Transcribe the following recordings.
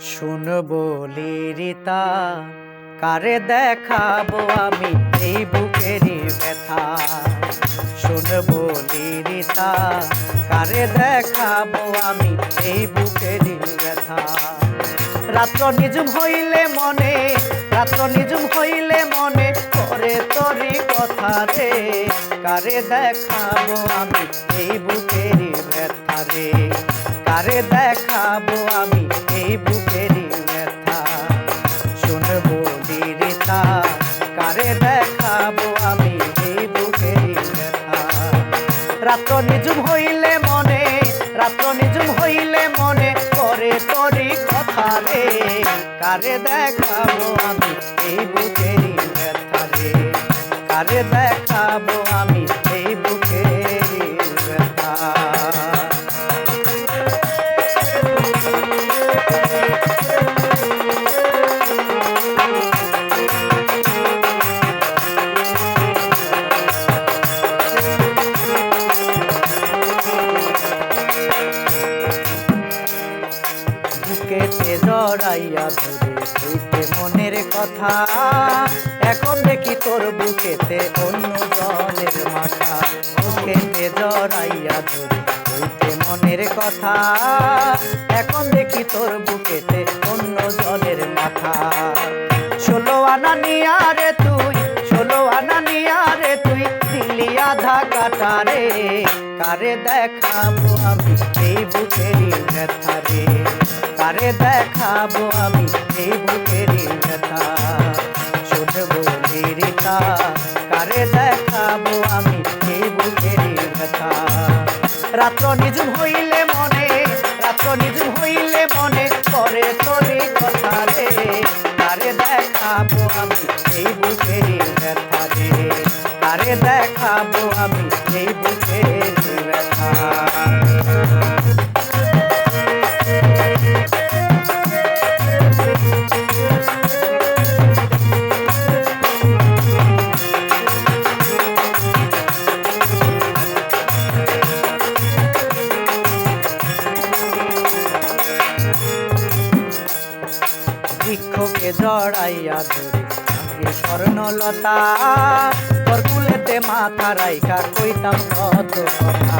শুনব লিরিতা, কারে দেখাবো আমি এই বুকেরই ব্যথা? শুনব লিরিতা, কারে দেখাবো আমি এই বুকেরই ব্যথা? রাত্র নিজুম হইলে মনে, রাত্র নিজুম হইলে মনে করে তোরই কথা রে, কারে দেখাবো আমি এই বুকেরই ব্যথা রে? কারে দেখাবো আমি নিজুম হইলে মনে, রাত্র নিজুম হইলে মনে করে তরি কথা রে, কারে দেখাবো আমি এই বুকেরই ব্যথা রে? কারে দেখাবো আমি বুকেতে জড়াইয়া ধরে। হইতে মনের কথা, এখন দেখি তোর বুকেতে অন্য জলের মাথা। বুকেতে জড়াইয়া ধরে, হইতে মনের কথা, এখন দেখি তোর বুকেতে অন্য জলের মাথা। ষোলো আনা নিয়ারে কারে দেখাবো আমি এই বুকেরই ব্যথা রে? কারে দেখাবো আমি এই বুকেরই ব্যথা? শুনব লিরিতা কারে দেখাবো আমি এই বুকেরই ব্যথা? রাত্র নিজুম হইলে মনে, রাত্র নিজুম হইলে মনে করে তোরে কথা রে। কারে দেখাবো আমি এই বুকেরই ব্যথা রে? কারে দেখাবো আমি এই বুকেরই বৃক্ষকে জড়াইয়া ধরে। আগে স্বর্ণলতা তোর কুলেতে মাথা রাইখা, কইতাম কত কথা।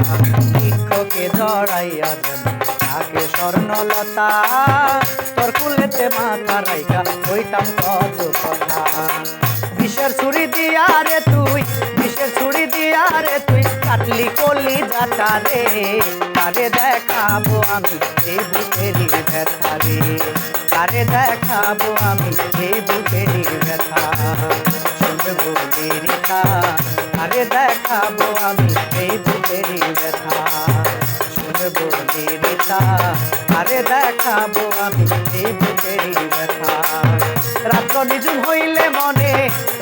বৃক্ষকে জড়াইয়া ধরে। আগে স্বর্ণলতা তোর কুলেতে মাথা রাইখা, কইতাম কত কথা। বিষের ছুরি দিয়া রে তুই, বিষের ছুরি দিয়া রে তুই, কাটলি কলি যাতা রে। তারে দেখাবো আমি, এই বুকেরই ব্যথা রে। তারে দেখাবো আমি এই বুকেরই ব্যথা। শুনব লিরিতা তারে দেখাবো আমি এই বুকেরই ব্যথা। শুনব লিরিতা তারে দেখাবো আমি এই বুকেরই ব্যথা। রাত্র নিজুম হইলে মনে,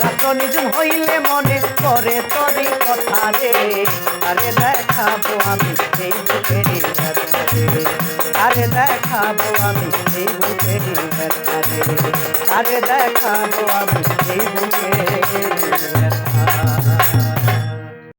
রাত্র নিজুম হইলে মনে করে তোরই কথা রে। আরে দেখাবো আমি এই বুকেরই ব্যথা রে। আরে দেখাবো আমি এই বুকেরই ব্যথা রে আরে দেখাবো আমি এই বুকেরই ব্যথা